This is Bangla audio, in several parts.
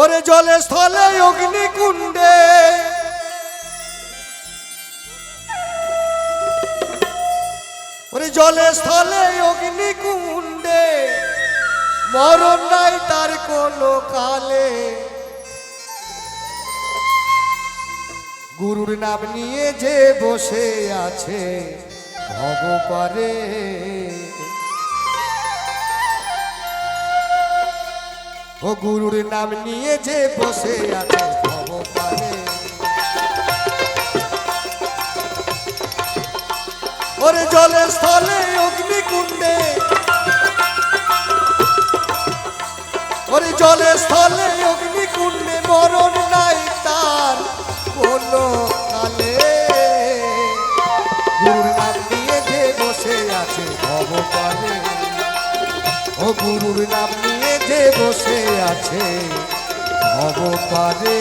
ওরে জলে স্থলে অগ্নিকুণ্ডে। ওরে জলে স্থলে অগ্নিকুণ্ডে। মরণ নাই তার কোনো কালে। গুরুর নাম নিয়ে যে বসে আছে ভগবারে ও গুরুর নাম নিয়ে যে বসে আছে ভগবানে ওরে জলে স্থলে অগ্নিকুণ্ডে। ওরে জলে স্থলে অগ্নিকুণ্ডে মরণ নাই তার কোনো কালে। গুরুর নাম নিয়ে যে বসে আছে ভগবানে ও গুরুর নাম নিয়ে যে বসে আছে ভগবানে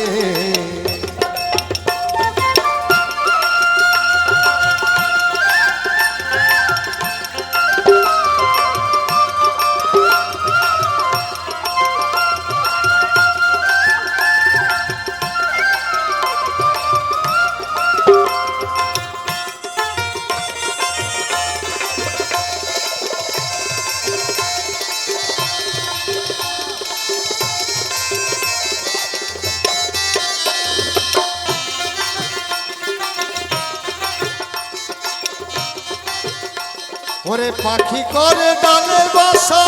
ওরে পাখি করে ডালে বাসা।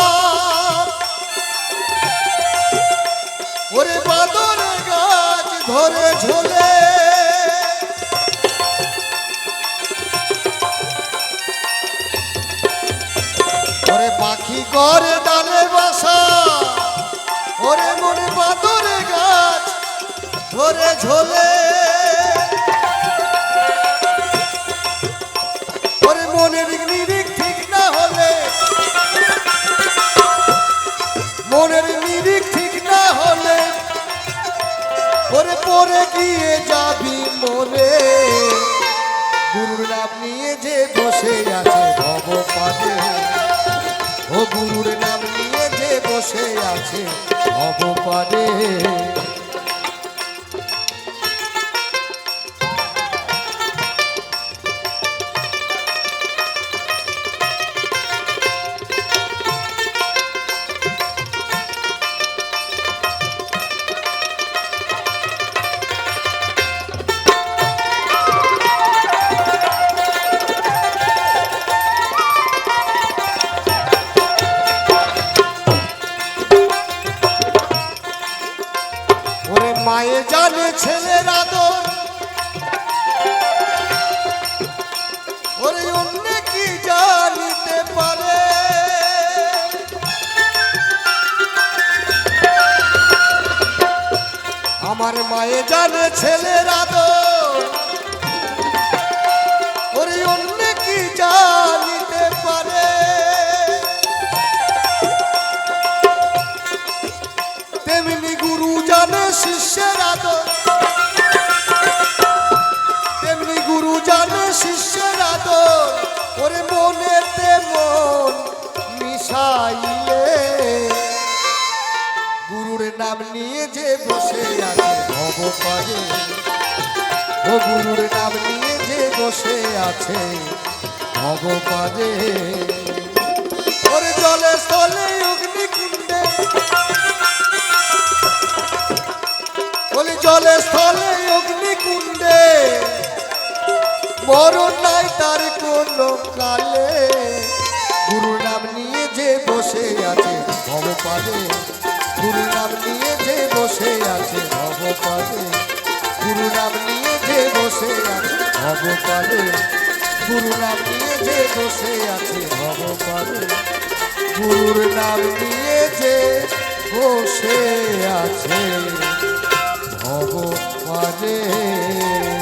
ওরে বাদর গাছ ধরে ঝোলে। ওরে পাখি করে ডালে বাসা। ওরে মনে বাদর গাছ ধরে ঝোলে। ওরে মনের পরে গিয়ে যাবি মনে গুরুর নাম নিয়ে যে বসে আছে ভগবানে। ও গুরুর নাম নিয়ে যে বসে আছে ভগবানে। মায়ে জানে ছেলের আদর। কি জানিতে পারে? আমার মায়ে জানে ছেলের শিষ্যের আদর। তেমনি গুরু জানে শিষ্যের আদর। ওরে মনেতে মন মিশাইলে। গুরুর নাম নিয়ে যে বসে আছে ভগবানে। ও গুরুর নাম নিয়ে যে বসে আছে ভগবানে। ওরে স্থলে অগ্নিকুণ্ডে। মরণ নাই তার কোন কালে। গুরু নাম নিয়ে যে বসে আছে ভগবানে গুরু নাম নিয়ে যে বসে আছে ভগবানে গুরু নাম নিয়ে যে বসে আছে ভগবানে গুরু নাম নিয়ে যে বসে আছে ভগবানে গুরুর নাম নিয়ে যে বসে আছে। রে